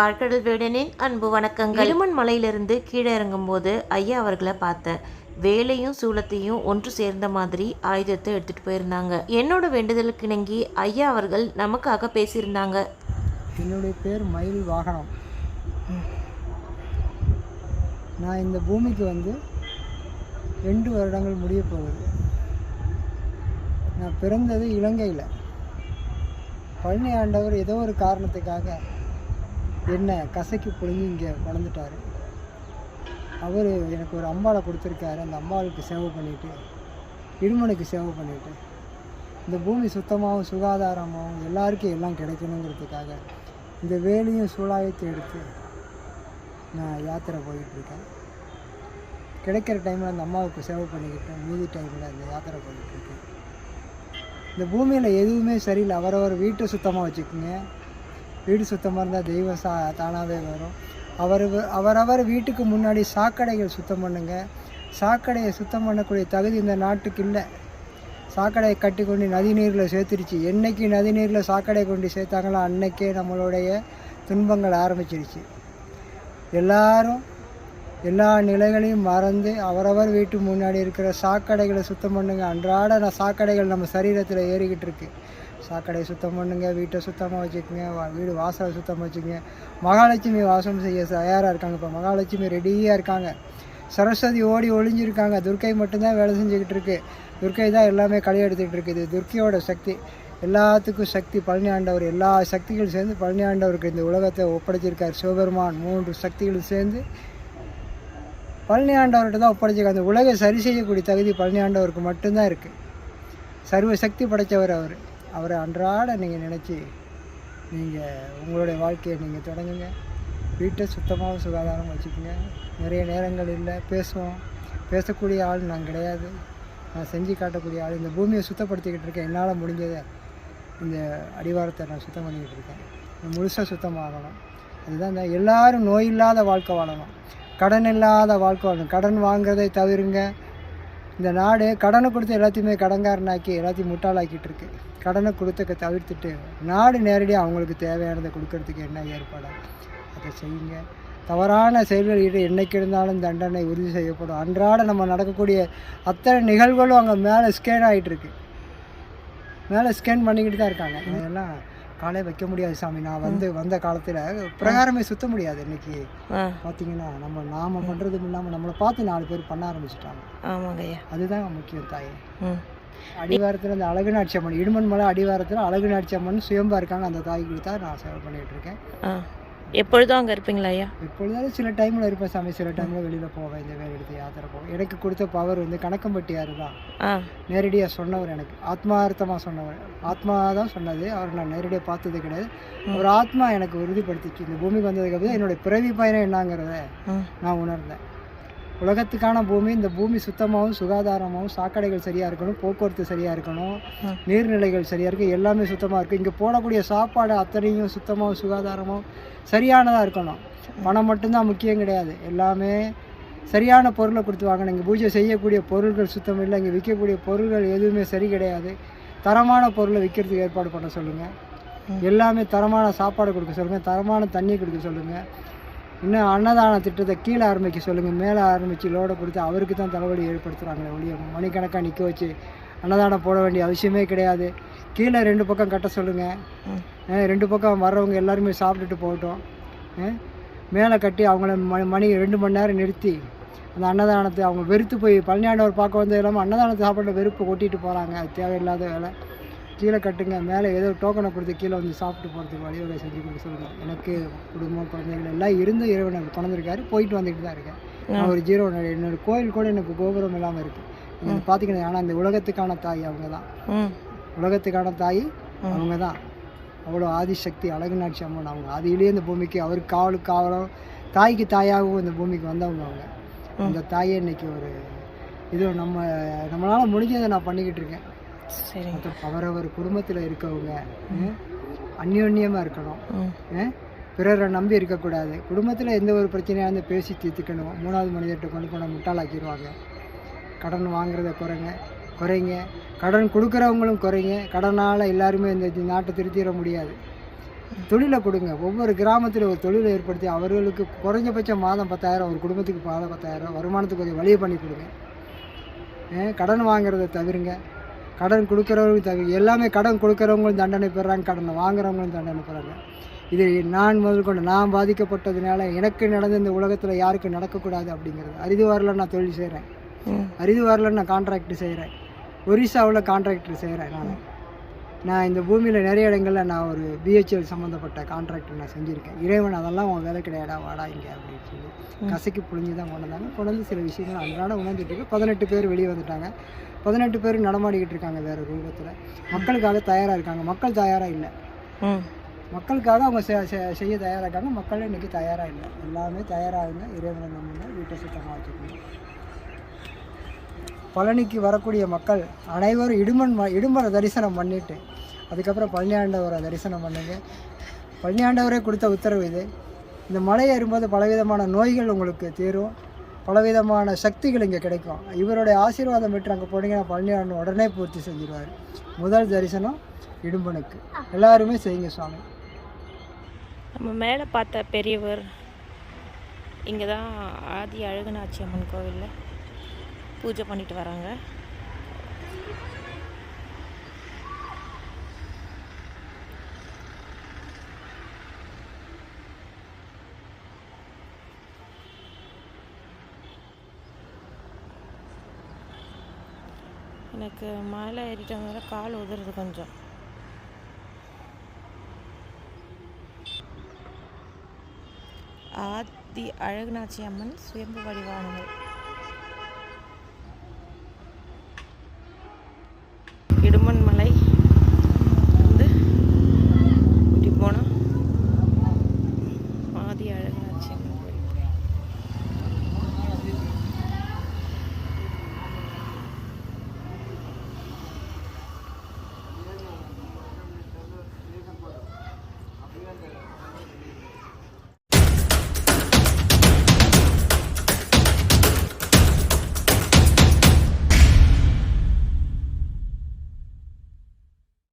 ஆழ்கடல் வேடனின் அன்பு வணக்கங்கள். இருமன் மலையிலிருந்து கீழே இறங்கும்போது ஐயா அவர்களை பார்த்தேன் வேலையும் சூலத்தையும் ஒன்று சேர்ந்த மாதிரி ஆயுதத்தை எடுத்துட்டு போயிருந்தாங்க. என்னோட வேண்டுதலுக்கு இணங்கி ஐயா அவர்கள் நமக்காக பேசியிருந்தாங்க. என்னுடைய பேர் மயில் வாகனம். நான் இந்த பூமிக்கு வந்து ரெண்டு வருடங்கள் முடிய போகுது. நான் பிறந்தது இலங்கையில். பழனி ஆண்டவர் ஏதோ ஒரு காரணத்துக்காக என்னை கசக்கி பிடுங்கி இங்கே வளர்ந்துட்டார். அவர் எனக்கு ஒரு அம்பாளை கொடுத்துருக்காரு. அந்த அம்பாளுக்கு சேவை பண்ணிவிட்டு இடுமனுக்கு சேவை பண்ணிவிட்டு இந்த பூமி சுத்தமாகவும் சுகாதாரமாகவும் எல்லாருக்கும் எல்லாம் கிடைக்கணுங்கிறதுக்காக இந்த வேலையும் சூழாயத்தை எடுத்து நான் யாத்திரை போயிட்டுருக்கேன். கிடைக்கிற டைமில் அந்த அம்மாவுக்கு சேவை பண்ணிக்கிட்டேன் மீதி டைமில் அந்த யாத்திரை போயிட்டுருக்கேன். இந்த பூமியில் எதுவுமே சரியில்லை. அவரவர் வீட்டை சுத்தமாக வச்சுக்கோங்க. வீடு சுத்தமாக இருந்தால் தெய்வம் சா தானாகவே வரும். அவர் அவரவர் வீட்டுக்கு முன்னாடி சாக்கடைகள் சுத்தம் பண்ணுங்க. சாக்கடையை சுத்தம் பண்ணக்கூடிய தகுதி இந்த நாட்டுக்கு இல்லை. சாக்கடையை கட்டி கொண்டு நதி நீரில் சேர்த்துருச்சு. என்றைக்கு நதி நீரில் கொண்டு சேர்த்தாங்களோ அன்னைக்கே நம்மளுடைய துன்பங்கள் ஆரம்பிச்சிருச்சு. எல்லாரும் எல்லா நிலைகளையும் மறந்து அவரவர் வீட்டு முன்னாடி இருக்கிற சாக்கடைகளை சுத்தம் பண்ணுங்க. அன்றாட நான் சாக்கடைகள் நம்ம சரீரத்தில் ஏறிக்கிட்டு இருக்கு. சாக்கடையை சுத்தம் பண்ணுங்க வீட்டை சுத்தமாக வச்சுக்கோங்க வீடு வாசலை சுத்தமாக வச்சுக்கோங்க. மகாலட்சுமி வாசம் செய்ய தயாராக இருக்காங்க இப்போ. மகாலட்சுமி ரெடியாக இருக்காங்க. சரஸ்வதி ஓடி ஒளிஞ்சிருக்காங்க. துர்க்கை மட்டும்தான் வேலை செஞ்சுக்கிட்டு இருக்கு. துர்க்கை தான் எல்லாமே களை எடுத்துக்கிட்டு இருக்குது. துர்க்கையோட சக்தி. எல்லாத்துக்கும் சக்தி. பழனி ஆண்டவர் எல்லா சக்திகளும் சேர்ந்து பழனி ஆண்டவருக்கு இந்த உலகத்தை ஒப்படைச்சிருக்கார். சிவபெருமான் மூன்று சக்திகளும் சேர்ந்து பழனி ஆண்டவர்கிட்ட தான் ஒப்படைச்சிக்க அந்த உலகை சரி செய்யக்கூடிய தகுதி பழனி ஆண்டவருக்கு மட்டும்தான் இருக்குது சர்வ சக்தி படைத்தவர் அவர். அவரை அன்றாட நீங்கள் நினச்சி நீங்கள் உங்களுடைய வாழ்க்கையை நீங்கள் தொடங்குங்க. வீட்டை சுத்தமாக சுகாதாரம் வச்சுக்கோங்க. நிறைய நேரங்கள் இல்லை பேசுவோம். பேசக்கூடிய ஆள் நான் கிடையாது. நான் செஞ்சு காட்டக்கூடிய ஆள். இந்த பூமியை சுத்தப்படுத்திக்கிட்டு இருக்கேன் என்னால் முடிஞ்சதை இந்த அடிவாரத்தை நான் சுத்தம் பண்ணிக்கிட்டு இருக்கேன். முழுசாக சுத்தமாகணும். அதுதான் இந்த எல்லாரும் நோய் இல்லாத வாழ்க்கை வாழணும். கடன் இல்லாத வாழ்க்கை வாழணும் கடன் வாங்குறதை தவிருங்க. இந்த நாடு கடனை கொடுத்து எல்லாத்தையுமே கடன்காரனாக்கி எல்லாத்தையும் முட்டாளாக்கிட்டு இருக்கு கடனை கொடுத்தக்க தவிர்த்துட்டு நாடு நேரடியாக அவங்களுக்கு தேவையானதை கொடுக்கறதுக்கு என்ன ஏற்பாடு? அதை செய்யுங்க. தவறான செயல்கள் ஈடு என்னைக்கு இருந்தாலும் தண்டனை உறுதி செய்யப்படும். அன்றாட நம்ம நடக்கக்கூடிய அத்தனை நிகழ்வுகளும் அங்கே மேலே ஸ்கேன் ஆகிட்டு இருக்கு மேலே ஸ்கேன் பண்ணிக்கிட்டு தான் இருக்காங்க. இதெல்லாம் காலே வைக்க முடியாது சாமி. நான் வந்து வந்த காலத்தில் பிரகாரமே சுத்த முடியாது இன்னைக்கு. பார்த்தீங்கன்னா நம்ம நாம பண்ணுறதும் இல்லாமல் நம்மளை பார்த்து நாலு பேர் பண்ண ஆரம்பிச்சிட்டாங்க. ஆமாங்க ஐயா. அதுதான் முக்கியம் தாயே. அடிவாரத்தில் இந்த அழகு நாட்சி அம்மன் இடுமன் மலை அடிவாரத்தில் அழகு நாட்சி அம்மன் சுயம்பா இருக்காங்க. அந்த தாய்க்கு தான் நான் சேவை பண்ணிகிட்டு இருக்கேன். எப்பொழுதும் அங்கே இருப்பீங்களா ஐயா? எப்பொழுதாலும் சில டைமில் இருப்பேன் சாமி. சில டைமில் வெளியில் போவேன் இந்த வேலை எடுத்து யாத்திரை போவேன். எனக்கு கொடுத்த பவர் வந்து கணக்கம்பட்டியார் தான். நேரடியாக சொன்னவர் எனக்கு. ஆத்மார்த்தமாக சொன்னவர். ஆத்மா தான் சொன்னது. அவர் நான் நேரடியாக பார்த்தது கிடையாது. ஒரு ஆத்மா எனக்கு உறுதிப்படுத்திச்சு இந்த பூமிக்கு வந்ததுக்கப்புறம் என்னுடைய பிறவி பயணம் என்னங்கிறத நான் உணர்ந்தேன். உலகத்துக்கான பூமி இந்த பூமி சுத்தமாகவும் சுகாதாரமாகவும் சாக்கடைகள் சரியாக இருக்கணும் போக்குவரத்து சரியாக இருக்கணும். நீர்நிலைகள் சரியாக இருக்குது எல்லாமே சுத்தமாக இருக்குது இங்கே போடக்கூடிய சாப்பாடு அத்தனையும் சுத்தமாகவும் சுகாதாரமாகவும் சரியானதாக இருக்கணும். பணம் மட்டும்தான் முக்கியம் கிடையாது. எல்லாமே சரியான பொருளை கொடுத்து வாங்கணும். இங்கே பூஜை செய்யக்கூடிய பொருள்கள் சுத்தம் இல்லை. இங்கே விற்கக்கூடிய பொருள்கள் எதுவுமே சரி கிடையாது. தரமான பொருளை விற்கிறதுக்கு ஏற்பாடு பண்ண சொல்லுங்கள் எல்லாமே தரமான சாப்பாடு கொடுக்க சொல்லுங்கள் தரமான தண்ணி கொடுக்க சொல்லுங்கள் இன்னும் அன்னதான திட்டத்தை கீழே ஆரம்பிக்க சொல்லுங்கள் மேலே ஆரம்பித்து லோடை கொடுத்து அவருக்கு தான் தலைவலி ஏற்படுத்துகிறாங்களே ஒழிய மணிக்கணக்காக நிற்க வச்சு அன்னதானம் போட வேண்டிய அவசியமே கிடையாது. கீழே ரெண்டு பக்கம் கட்ட சொல்லுங்கள் ரெண்டு பக்கம் வர்றவங்க எல்லாருமே சாப்பிட்டுட்டு போகட்டும். மேலே கட்டி அவங்கள மணி மணி ரெண்டு மணி நேரம் நிறுத்தி அந்த அன்னதானத்தை அவங்க வெறுத்து போய் பழனியாண்டவர் பார்க்க வந்தது இல்லாமல் அன்னதானத்தை சாப்பிட்ற வெறுப்பு கொட்டிட்டு போகிறாங்க அது தேவையில்லாத வேலை. கீழே கட்டுங்க மேலே ஏதோ டோக்கனை கொடுத்து கீழே வந்து சாப்பிட்டு போகிறதுக்கு வழிவகை செஞ்சு கொடுக்க சொல்லுங்கள் எனக்கு குடும்பம் குழந்தைகள் எல்லாம் இருந்து இறைவன் எனக்கு கொண்டிருக்காரு போயிட்டு வந்துட்டு தான் இருக்கேன். நான் ஒரு ஜீரோ என்னோட கோயில் கூட எனக்கு கோபுரம் இல்லாமல் இருக்குது நீங்கள் பார்த்தீங்கன்னா ஆனால் இந்த உலகத்துக்கான தாய் அவங்க தான். உலகத்துக்கான தாய் அவங்க தான். அவ்வளோ ஆதிசக்தி அழகு நாட்சி அம்மன் அவங்க. ஆதியிலேயே இந்த பூமிக்கு அவருக்கு காவலுக்கு காவலும் தாய்க்கு தாயாகவும் இந்த பூமிக்கு வந்தவங்க அவங்க. அந்த தாயே இன்னைக்கு ஒரு இது நம்ம நம்மளால் முடிஞ்சதை நான் பண்ணிக்கிட்டு இருக்கேன். மற்ற அவரவர் குடும்பத்தில் இருக்கவங்க அந்யோன்யமாக இருக்கணும். பிறரை நம்பி இருக்கக்கூடாது குடும்பத்தில் எந்த ஒரு பிரச்சனையாக இருந்து பேசி தீர்த்துக்கணும். மூணாவது மனிதர்கிட்ட கொண்டு போனால் முட்டாளாக்கிடுவாங்க கடன் வாங்குறத குறைங்க குறைங்க. கடன் கொடுக்குறவங்களும் குறைங்க. கடனால் எல்லாருமே இந்த நாட்டை திருத்திட முடியாது. தொழிலை கொடுங்க. ஒவ்வொரு கிராமத்தில் ஒரு தொழிலை ஏற்படுத்தி அவர்களுக்கு குறைஞ்சபட்சம் மாதம் பத்தாயிரம் ஒரு குடும்பத்துக்கு மாதம் பத்தாயிரம் வருமானத்துக்கு கொஞ்சம் வழியை பண்ணி கொடுங்க. கடன் வாங்குறதை தவிருங்க. கடன் கொடுக்குறவங்களும் தவிர எல்லாமே கடன் கொடுக்குறவங்களும் தண்டனை பெறுறாங்க கடனை வாங்குறவங்களும் தண்டனை பெறாங்க. இது நான் முதல் கொண்டு நான் பாதிக்கப்பட்டதுனால எனக்கு நடந்த இந்த உலகத்தில் யாருக்கும் நடக்கக்கூடாது அப்படிங்கிறது. அரிது வரல நான் தொழில் செய்கிறேன் ம். அரிது வரல நான் கான்ட்ராக்ட் செய்கிறேன் ஒரிசாவில் கான்ட்ராக்டர் செய்கிறேன் நான். நான் இந்த பூமியில் நிறைய இடங்களில் நான் ஒரு பிஹெச்எல் சம்மந்தப்பட்ட கான்ட்ராக்டர் நான் செஞ்சுருக்கேன். இறைவன் அதெல்லாம் உன் வேலை கிடையாடா வாடா இங்கே அப்படின்னு சொல்லி கசக்கி புழிஞ்சு தான் கொண்டு வந்தாங்க. கொண்டு சில விஷயங்கள் அன்றாட உணர்ந்துட்டு இருக்கு. பதினெட்டு பேர் வெளியே வந்துட்டாங்க. பதினெட்டு பேர் நடமாடிக்கிட்டு இருக்காங்க வேறு ரூபத்தில். மக்களுக்காக தயாராக இருக்காங்க. மக்கள் தயாராக இல்லை. மக்களுக்காக அவங்க செய்ய தயாராக இருக்காங்க. மக்கள் இன்னைக்கு தயாராக இல்லை. எல்லாமே தயாராகுங்க. இறைவனை நம்புங்க. வீட்டை சுத்தமாக வச்சுக்கோங்க. பழனிக்கு வரக்கூடிய மக்கள் அனைவரும் இடுமன் ம- தரிசனம் பண்ணிட்டு அதுக்கப்புறம் பழனியாண்டவரை தரிசனம் பண்ணுங்க. பழனியாண்டவரே கொடுத்த உத்தரவு இது. இந்த மலை ஏறும்போது பலவிதமான நோய்கள் உங்களுக்கு தீரும். பலவிதமான சக்திகள் இங்கே கிடைக்கும். இவருடைய ஆசீர்வாதம் பெற்று அங்கே போனீங்கன்னா பழனியாண்டன் உடனே பூர்த்தி செஞ்சிருவார். முதல் தரிசனம் இடும்பனுக்கு. எல்லாருமே செய்யுங்க சுவாமி. நம்ம மேலே பார்த்த பெரியவர் இங்கே தான் ஆதி அழகனாச்சி அம்மன் கோவிலில். பூஜை பண்ணிட்டு வராங்க. எனக்கு மலை ஏறிட்டு கால் உதறது கொஞ்சம். ஆதி அழகுநாச்சி அம்மன் சுயம்பு வடிவானங்கள்